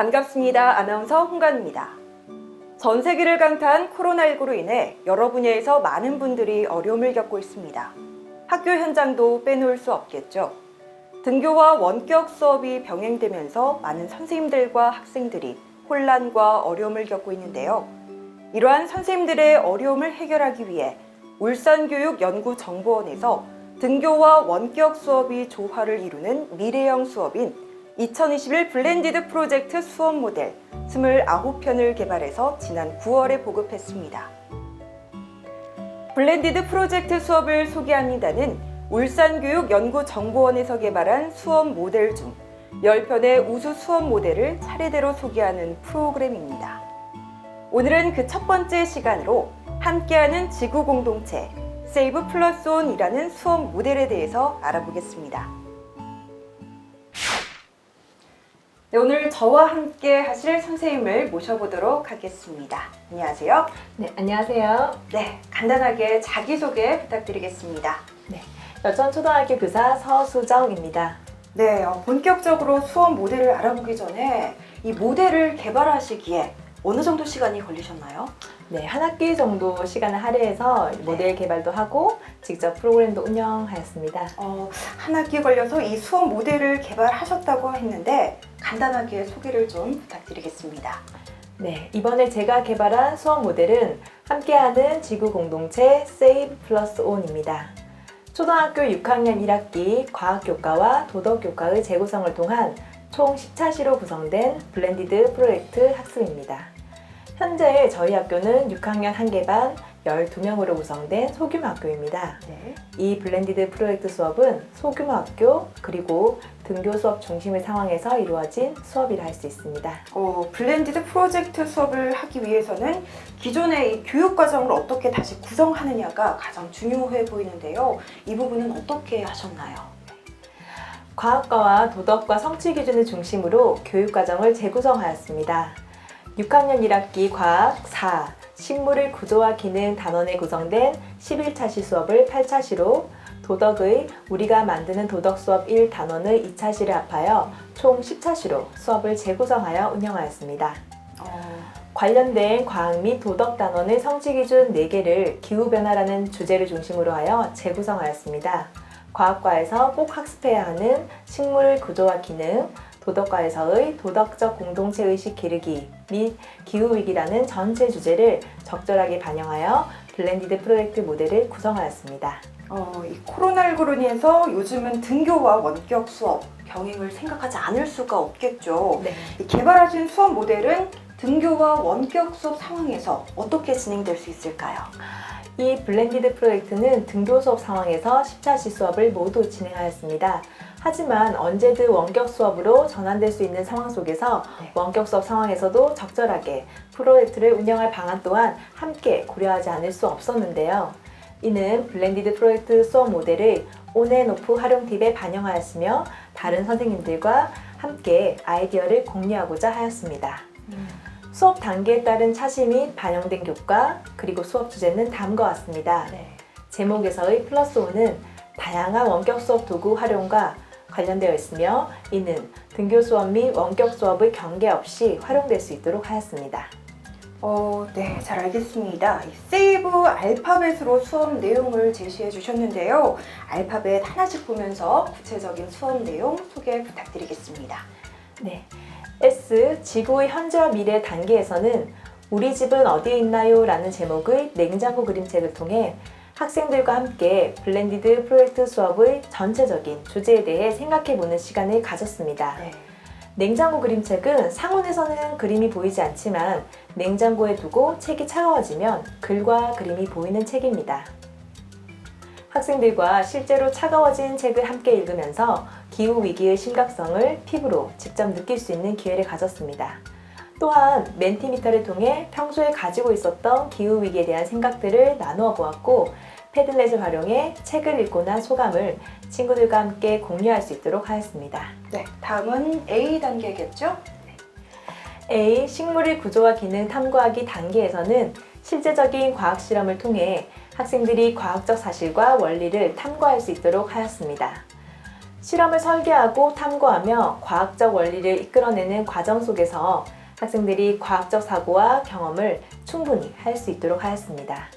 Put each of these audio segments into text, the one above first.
반갑습니다. 아나운서 홍관입니다. 전 세계를 강타한 코로나19로 인해 여러 분야에서 많은 분들이 어려움을 겪고 있습니다. 학교 현장도 빼놓을 수 없겠죠. 등교와 원격 수업이 병행되면서 많은 선생님들과 학생들이 혼란과 어려움을 겪고 있는데요. 이러한 선생님들의 어려움을 해결하기 위해 울산교육연구정보원에서 등교와 원격 수업이 조화를 이루는 미래형 수업인 2021 블렌디드 프로젝트 수업 모델 29편을 개발해서 지난 9월에 보급했습니다. 블렌디드 프로젝트 수업을 소개합니다는 울산교육연구정보원에서 개발한 수업 모델 중 10편의 우수 수업 모델을 차례대로 소개하는 프로그램입니다. 오늘은 그 첫 번째 시간으로 함께하는 지구 공동체 세이브 플러스 온이라는 수업 모델에 대해서 알아보겠습니다. 네, 오늘 저와 함께 하실 선생님을 모셔보도록 하겠습니다. 안녕하세요. 네, 안녕하세요. 네, 간단하게 자기소개 부탁드리겠습니다. 여천초등학교 교사 서수정입니다. 네, 어, 본격적으로 수업 모델을 알아보기 전에 이 모델을 개발하시기에 어느 정도 시간이 걸리셨나요? 네, 한 학기 정도 시간을 할애해서 모델 개발도 하고 직접 프로그램도 운영하였습니다. 어, 한 학기 걸려서 이 수업 모델을 개발하셨다고 했는데 간단하게 소개를 좀 부탁드리겠습니다. 네, 이번에 제가 개발한 수업 모델은 함께하는 지구 공동체 세이브 플러스 온입니다. 초등학교 6학년 1학기 과학교과와 도덕교과의 재구성을 통한 총 10차시로 구성된 블렌디드 프로젝트 학습입니다. 현재 저희 학교는 6학년 1개 반 12명으로 구성된 소규모 학교입니다. 네. 이 블렌디드 프로젝트 수업은 소규모 학교 그리고 등교 수업 중심의 상황에서 이루어진 수업이라 할 수 있습니다. 어, 블렌디드 프로젝트 수업을 하기 위해서는 기존의 이 교육 과정을 어떻게 다시 구성하느냐가 가장 중요해 보이는데요. 이 부분은 어떻게 하셨나요? 과학과와 도덕과 성취 기준을 중심으로 교육 과정을 재구성하였습니다. 6학년 1학기 과학 4, 식물의 구조와 기능 단원에 구성된 11차시 수업을 8차시로 도덕의 우리가 만드는 도덕 수업 1 단원의 2차시를 합하여 총 10차시로 수업을 재구성하여 운영하였습니다. 어, 관련된 과학 및 도덕 단원의 성취 기준 4개를 기후변화라는 주제를 중심으로 하여 재구성하였습니다. 과학과에서 꼭 학습해야 하는 식물 구조와 기능, 도덕과에서의 도덕적 공동체 의식 기르기 및 기후위기라는 전체 주제를 적절하게 반영하여 블렌디드 프로젝트 모델을 구성하였습니다. 어, 이 코로나19로 인해서 요즘은 등교와 원격 수업 병행을 생각하지 않을 수가 없겠죠. 네. 이 개발하신 수업 모델은 등교와 원격 수업 상황에서 어떻게 진행될 수 있을까요? 이 블렌디드 프로젝트는 등교 수업 상황에서 10차시 수업을 모두 진행하였습니다. 하지만 언제든 원격 수업으로 전환될 수 있는 상황 속에서 네. 원격 수업 상황에서도 적절하게 프로젝트를 운영할 방안 또한 함께 고려하지 않을 수 없었는데요. 이는 블렌디드 프로젝트 수업 모델을 온앤오프 활용 팁에 반영하였으며 다른 선생님들과 함께 아이디어를 공유하고자 하였습니다. 수업 단계에 따른 차시 및 반영된 교과 그리고 수업 주제는 다음과 같습니다. 네. 제목에서의 플러스 5는 다양한 원격 수업 도구 활용과 관련되어 있으며 이는 등교 수업 및 원격 수업의 경계 없이 활용될 수 있도록 하였습니다. 어, 네, 잘 알겠습니다. 이 세이브 알파벳으로 수업 내용을 제시해 주셨는데요. 알파벳 하나씩 보면서 구체적인 수업 내용 소개 부탁드리겠습니다. 네. S 지구의 현재와 미래 단계에서는 우리 집은 어디에 있나요? 라는 제목의 냉장고 그림책을 통해 학생들과 함께 블렌디드 프로젝트 수업의 전체적인 주제에 대해 생각해보는 시간을 가졌습니다. 네. 냉장고 그림책은 상온에서는 그림이 보이지 않지만 냉장고에 두고 책이 차가워지면 글과 그림이 보이는 책입니다. 학생들과 실제로 차가워진 책을 함께 읽으면서 기후 위기의 심각성을 피부로 직접 느낄 수 있는 기회를 가졌습니다. 또한 멘티미터를 통해 평소에 가지고 있었던 기후 위기에 대한 생각들을 나누어 보았고 패들렛을 활용해 책을 읽고 난 소감을 친구들과 함께 공유할 수 있도록 하였습니다. 네, 다음은 A 단계겠죠? A. 식물의 구조와 기능 탐구하기 단계에서는 실제적인 과학 실험을 통해 학생들이 과학적 사실과 원리를 탐구할 수 있도록 하였습니다. 실험을 설계하고 탐구하며 과학적 원리를 이끌어내는 과정 속에서 학생들이 과학적 사고와 경험을 충분히 할 수 있도록 하였습니다.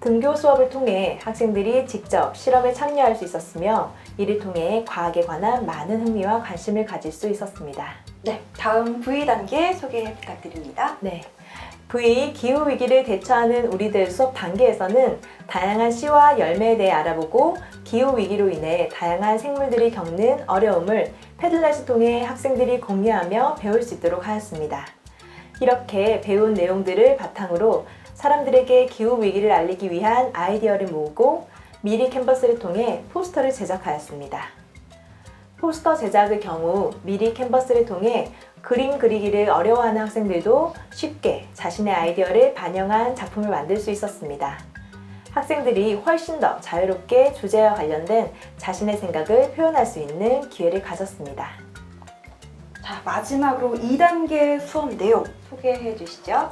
등교 수업을 통해 학생들이 직접 실험에 참여할 수 있었으며 이를 통해 과학에 관한 많은 흥미와 관심을 가질 수 있었습니다. 네, 다음 V 단계 소개 부탁드립니다. 네. V 기후 위기를 대처하는 우리들 수업 단계에서는 다양한 씨와 열매에 대해 알아보고 기후 위기로 인해 다양한 생물들이 겪는 어려움을 패들렛을 통해 학생들이 공유하며 배울 수 있도록 하였습니다. 이렇게 배운 내용들을 바탕으로 사람들에게 기후 위기를 알리기 위한 아이디어를 모으고 미리 캔버스를 통해 포스터를 제작하였습니다. 포스터 제작의 경우 미리 캔버스를 통해 그림 그리기를 어려워하는 학생들도 쉽게 자신의 아이디어를 반영한 작품을 만들 수 있었습니다. 학생들이 훨씬 더 자유롭게 주제와 관련된 자신의 생각을 표현할 수 있는 기회를 가졌습니다. 자, 마지막으로 2단계 수업 내용 소개해 주시죠.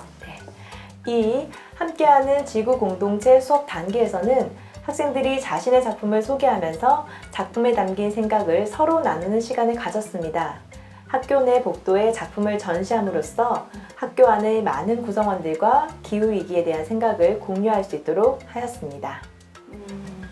이 함께하는 지구 공동체 수업 단계에서는 학생들이 자신의 작품을 소개하면서 작품에 담긴 생각을 서로 나누는 시간을 가졌습니다. 학교 내 복도에 작품을 전시함으로써 학교 안의 많은 구성원들과 기후위기에 대한 생각을 공유할 수 있도록 하였습니다. 음,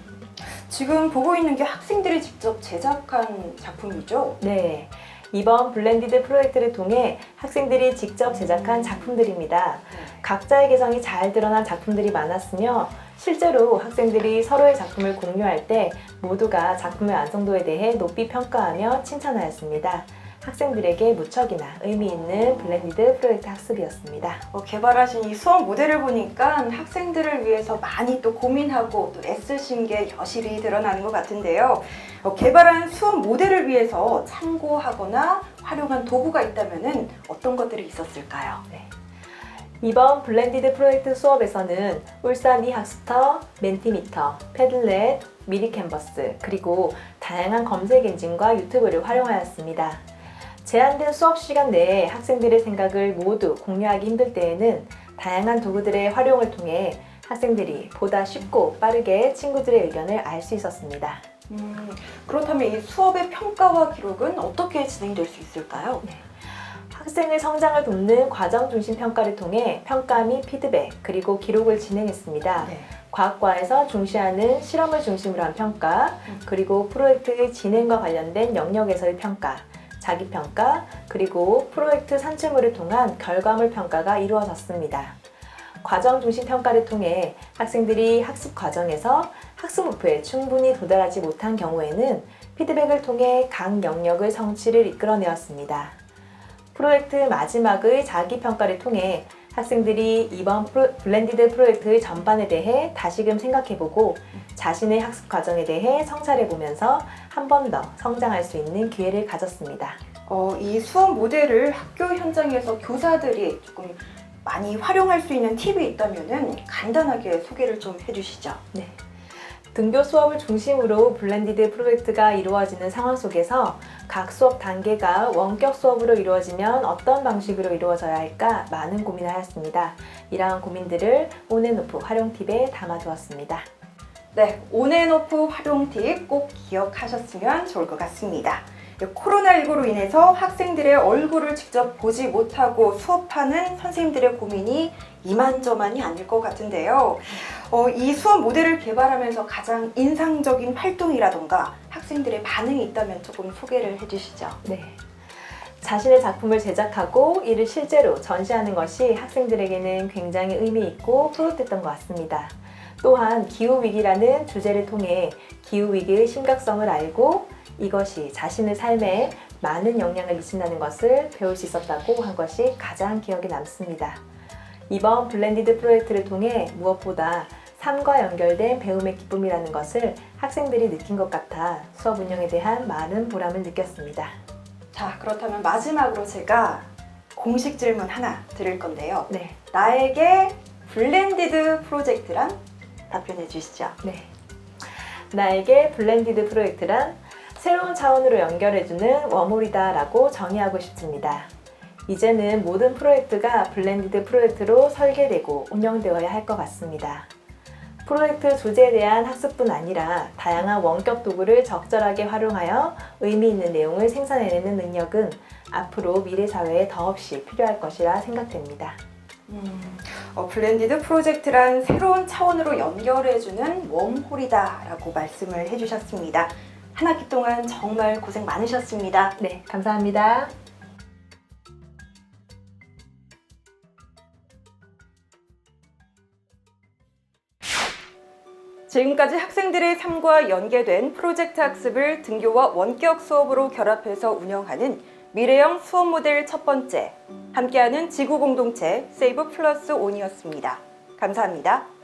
지금 보고 있는 게 학생들이 직접 제작한 작품이죠? 네. 이번 블렌디드 프로젝트를 통해 학생들이 직접 제작한 작품들입니다. 각자의 개성이 잘 드러난 작품들이 많았으며 실제로 학생들이 서로의 작품을 공유할 때 모두가 작품의 완성도에 대해 높이 평가하며 칭찬하였습니다. 학생들에게 무척이나 의미 있는 블렌디드 프로젝트 학습이었습니다. 어, 개발하신 이 수업 모델을 보니까 학생들을 위해서 많이 또 고민하고 또 애쓰신 게 여실히 드러나는 것 같은데요. 어, 개발한 수업 모델을 위해서 참고하거나 활용한 도구가 있다면 어떤 것들이 있었을까요? 이번 블렌디드 프로젝트 수업에서는 울산 이학스터, 멘티미터, 패들렛, 미리 캔버스, 그리고 다양한 검색 엔진과 유튜브를 활용하였습니다. 제한된 수업 시간 내에 학생들의 생각을 모두 공유하기 힘들 때에는 다양한 도구들의 활용을 통해 학생들이 보다 쉽고 빠르게 친구들의 의견을 알 수 있었습니다. 음, 그렇다면 이 수업의 평가와 기록은 어떻게 진행될 수 있을까요? 학생의 성장을 돕는 과정 중심 평가를 통해 평가 및 피드백 그리고 기록을 진행했습니다. 네. 과학과에서 중시하는 실험을 중심으로 한 평가, 음. 그리고 프로젝트의 진행과 관련된 영역에서의 평가, 자기 평가, 그리고 프로젝트 산출물을 통한 결과물 평가가 이루어졌습니다. 과정 중심 평가를 통해 학생들이 학습 과정에서 학습 목표에 충분히 도달하지 못한 경우에는 피드백을 통해 각 영역의 성취를 이끌어내었습니다. 프로젝트 마지막의 자기 평가를 통해 학생들이 이번 프로- 블렌디드 프로젝트 전반에 대해 다시금 생각해보고 자신의 학습 과정에 대해 성찰해보면서 한 번 더 성장할 수 있는 기회를 가졌습니다. 어, 이 수업 모델을 학교 현장에서 교사들이 조금 많이 활용할 수 있는 팁이 있다면 간단하게 소개를 좀 해주시죠. 네. 등교 수업을 중심으로 블렌디드 프로젝트가 이루어지는 상황 속에서 각 수업 단계가 원격 수업으로 이루어지면 어떤 방식으로 이루어져야 할까 많은 고민을 하였습니다. 이러한 고민들을 온앤오프 활용 팁에 담아두었습니다. 네, 온앤오프 활용 팁 꼭 기억하셨으면 좋을 것 같습니다. 코로나19로 인해서 학생들의 얼굴을 직접 보지 못하고 수업하는 선생님들의 고민이 이만저만이 아닐 것 같은데요. 어, 이 수업 모델을 개발하면서 가장 인상적인 활동이라던가 학생들의 반응이 있다면 조금 소개를 해주시죠. 네. 자신의 작품을 제작하고 이를 실제로 전시하는 것이 학생들에게는 굉장히 의미 있고 뿌듯했던 것 같습니다. 또한 기후위기라는 주제를 통해 기후위기의 심각성을 알고 이것이 자신의 삶에 많은 영향을 미친다는 것을 배울 수 있었다고 한 것이 가장 기억에 남습니다. 이번 블렌디드 프로젝트를 통해 무엇보다 삶과 연결된 배움의 기쁨이라는 것을 학생들이 느낀 것 같아 수업 운영에 대한 많은 보람을 느꼈습니다. 자, 그렇다면 마지막으로 제가 공식 질문 하나 드릴 건데요. 네, 나에게 블렌디드 프로젝트란 답변해 주시죠. 네. 나에게 블렌디드 프로젝트란 새로운 차원으로 연결해주는 워홀이다라고 정의하고 싶습니다. 이제는 모든 프로젝트가 블렌디드 프로젝트로 설계되고 운영되어야 할 것 같습니다. 프로젝트 주제에 대한 학습뿐 아니라 다양한 원격 도구를 적절하게 활용하여 의미 있는 내용을 생산해내는 능력은 앞으로 미래 사회에 더없이 필요할 것이라 생각됩니다. 어, 블렌디드 프로젝트란 새로운 차원으로 연결해주는 웜홀이다라고 말씀을 해주셨습니다. 한 학기 동안 정말 고생 많으셨습니다. 네, 감사합니다. 지금까지 학생들의 삶과 연계된 프로젝트 학습을 등교와 원격 수업으로 결합해서 운영하는 미래형 수업 모델 첫 번째, 함께하는 지구 공동체 세이브 플러스 온이었습니다. 감사합니다.